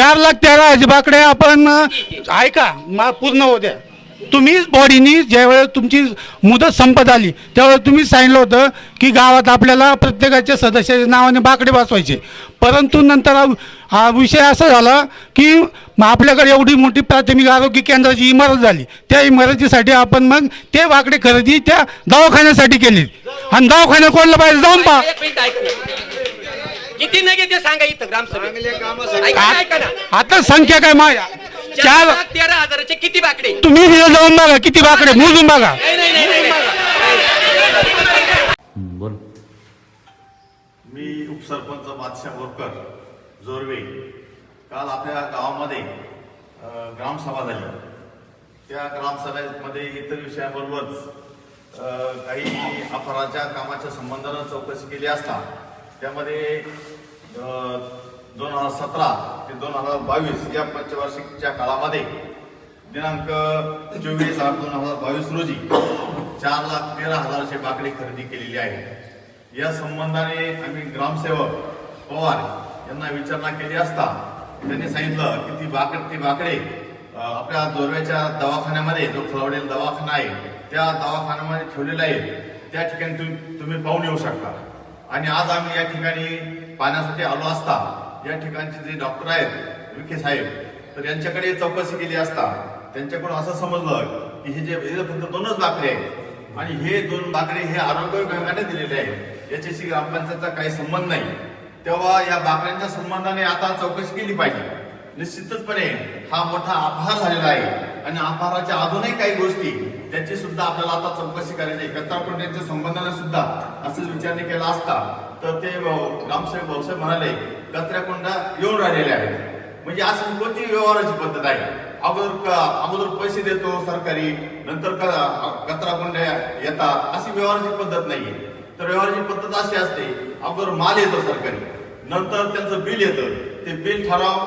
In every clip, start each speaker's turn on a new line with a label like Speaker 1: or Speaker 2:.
Speaker 1: चार लाख तेरा अजिबाकडे आपण ऐका मा पूर्ण होऊ द्या. तुम्हीच बॉडीनी ज्यावेळेस तुमची मुदत संपत आली त्यावेळेस तुम्ही सांगितलं होतं की गावात आपल्याला प्रत्येकाच्या सदस्याच्या नावाने बाकडे बसवायचे. परंतु नंतर हा- विषय असा झाला की मग आपल्याकडे एवढी मोठी प्राथमिक आरोग्य केंद्राची इमारत झाली. त्या इमारतीसाठी आपण मग ते बाकडे खरेदी त्या दवाखान्यासाठी केली. आणि दवाखान्यात कोणला पाहिजे जाऊन पहा.
Speaker 2: ना. किती नाही ते सांगा इथं ना
Speaker 1: आता संख्या काय माझ्या
Speaker 2: चार
Speaker 1: चार
Speaker 2: लाख तेरा हजाराचे किती बाकडे?
Speaker 1: तुम्ही तिथं जाऊन बघा किती बाकडे? मोजून बघा.
Speaker 2: नाही नाही नाही, नाही नाही.
Speaker 3: बोल.
Speaker 4: मी उपसरपंच बादशाह बोरकर जोरवे. काल आपल्या गावामध्ये अ, ग्रामसभा झाली. त्या ग्रामसभेमध्ये इतर विषयाबरोबरच अ, काही अपराच्या कामाच्या संबंधानं चौकशी केली असता त्यामध्ये दोन हजार सतरा ते दोन हजार बावीस या पंचवार्षिकच्या काळामध्ये दिनांक चोवीस आठ दोन हजार बावीस रोजी चार लाख तेरा हजारचे बाकडे खरेदी केलेली आहे. या संबंधाने आम्ही ग्रामसेवक पवार यांना विचारणा केली असता त्यांनी सांगितलं की ती बाकड ती बाकडे आपल्या जोरव्याच्या दवाखान्यामध्ये जो खवडेल दवाखाना आहे त्या दवाखान्यामध्ये ठेवलेला आहे. त्या ठिकाणी तुम्ही तुम्ही पाहून येऊ शकता. आणि आज आम्ही या ठिकाणी पाहण्यासाठी आलो असता. या ठिकाणचे जे डॉक्टर आहेत विखे साहेब तर यांच्याकडे चौकशी केली असता. त्यांच्याकडून असं समजलं की हे जे फक्त दोनच बाकडे आहेत. आणि हे दोन बाकडे हे आरोग्य विभागाने दिलेले आहेत. याच्याशी ग्रामपंचायतचा काही संबंध नाही. तेव्हा या बाकड्यांच्या संबंधाने आता चौकशी केली पाहिजे. निश्चितचपणे हा मोठा आभार झालेला आहे. आणि अपहाराच्या अजूनही काही गोष्टी त्याची सुद्धा आपल्याला आता चौकशी करायची आहे. कचराकुंड्यांच्या संबंधाने सुद्धा असंच विचारणे केला असता तर ते रामसाहेब भाऊसाहेब म्हणाले कचऱ्याकुंडा येऊन राहिलेले आहेत. म्हणजे असं कोणती व्यवहाराची पद्धत आहे? अगोदर अगोदर पैसे देतो सरकारी नंतर क- कचरा कुंड्या येतात अशी व्यवहाराची पद्धत नाहीये. तर व्यवहाराची पद्धत अशी असते अगोदर माल येतो सरकारी नंतर त्यांचं बिल येतं. ते बिल ठराव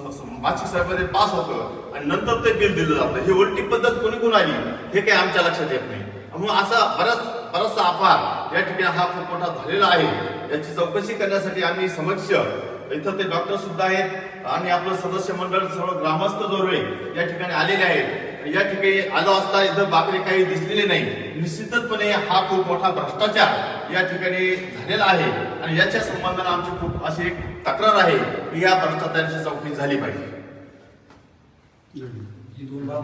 Speaker 4: मासिक सहाय्यामध्ये पास होतं आणि नंतर ते बिल दिलं जातं. ही उलटी पद्धत कोणी कोण आली हे काही आमच्या लक्षात येत नाही. म्हणून असा बराच बराचसा आभार या ठिकाणी हा खूप मोठा झालेला आहे. याची चौकशी करण्यासाठी आम्ही समक्ष इथं ते डॉक्टर सुद्धा आहेत आणि आपलं सदस्य मंडळ सर्व ग्रामस्थ जो या ठिकाणी आलेले आहेत. या ठिकाणी आलो असता इथं बाकरे काही दिसलेले नाही. निश्चितपणे हा खूप मोठा भ्रष्टाचार या ठिकाणी झालेला आहे. आणि याच्या संबंधाने आमची खूप अशी एक तक्रार आहे की या भ्रष्टाचाराची चौकशी झाली पाहिजे.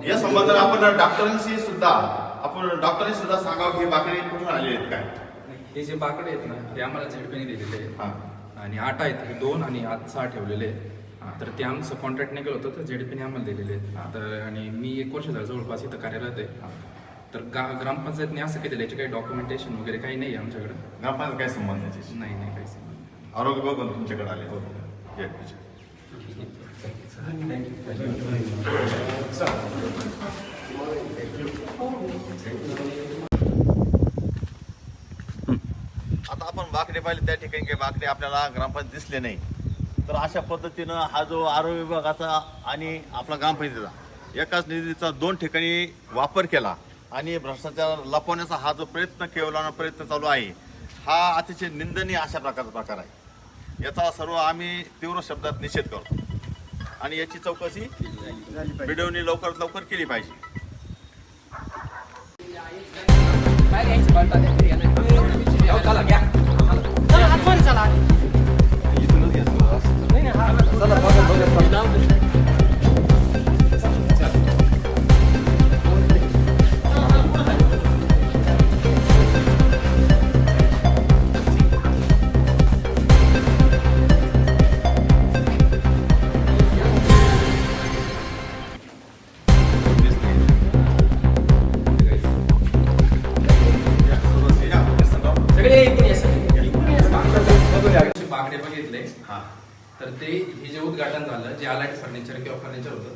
Speaker 4: या संबंधाने आपण डॉक्टरांशी सुद्धा आपण डॉक्टरांनी सुद्धा सांगावं की बाकरे कुठून आले आहेत काय?
Speaker 3: हे जे बाकडे आहेत ना हे आम्हाला झेडपीने दिलेले आहेत. आणि आठ आहेत हे दोन आणि आठ सहा ठेवलेले आहेत. तर ते आमचं कॉन्ट्रॅक्टने गेलं होतं तर झेडपीने आम्हाला दिलेले आहेत. तर आणि मी एक वर्ष झालं जवळपास इथं कार्यरत आहे. तर गा ग्रामपंचायतने असं केलेलं याचे काही डॉक्युमेंटेशन वगैरे काही नाही आहे आमच्याकडे.
Speaker 4: ग्रामपंचायत काय संबंध त्याच्याशी?
Speaker 3: नाही नाही काहीच नाही.
Speaker 4: आरोग्य बघून तुमच्याकडे आले. हो. आता आपण बाकडे पाहिले त्या ठिकाणी काही बाकडे आपल्याला ग्रामपंचायत दिसले नाही. तर अशा पद्धतीनं हा जो आरोग्य विभागाचा आणि आपला ग्रामपंचायतीचा एकाच निधीचा दोन ठिकाणी वापर केला आणि भ्रष्टाचार लपवण्याचा हा जो प्रयत्न केवला प्रयत्न चालू आहे हा अतिशय निंदनीय अशा प्रकारचा प्रकार आहे. याचा सर्व आम्ही तीव्र शब्दात निषेध करतो. आणि याची चौकशी व्हिडिओनी लवकरात लवकर केली पाहिजे.
Speaker 5: चला,
Speaker 3: तर ते हे जे उद्घाटन झालं जे आलाट फर्निचर किंवा फर्निचर होतं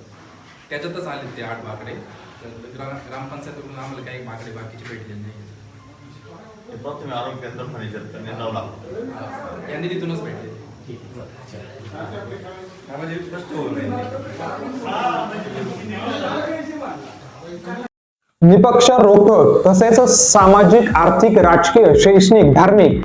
Speaker 3: त्याच्यातच आले ते आठ बाकडे तर ग्रा ग्रामपंचायतीकडून आम्हाला काही बाकडे बाकीचे भेटलेले नाही.
Speaker 4: हे आरोग्य केंद्र फर्निचर
Speaker 3: तिथूनच भेटले.
Speaker 6: निपक्ष रोखोक तसेच सामाजिक आर्थिक राजकीय शैक्षणिक धार्मिक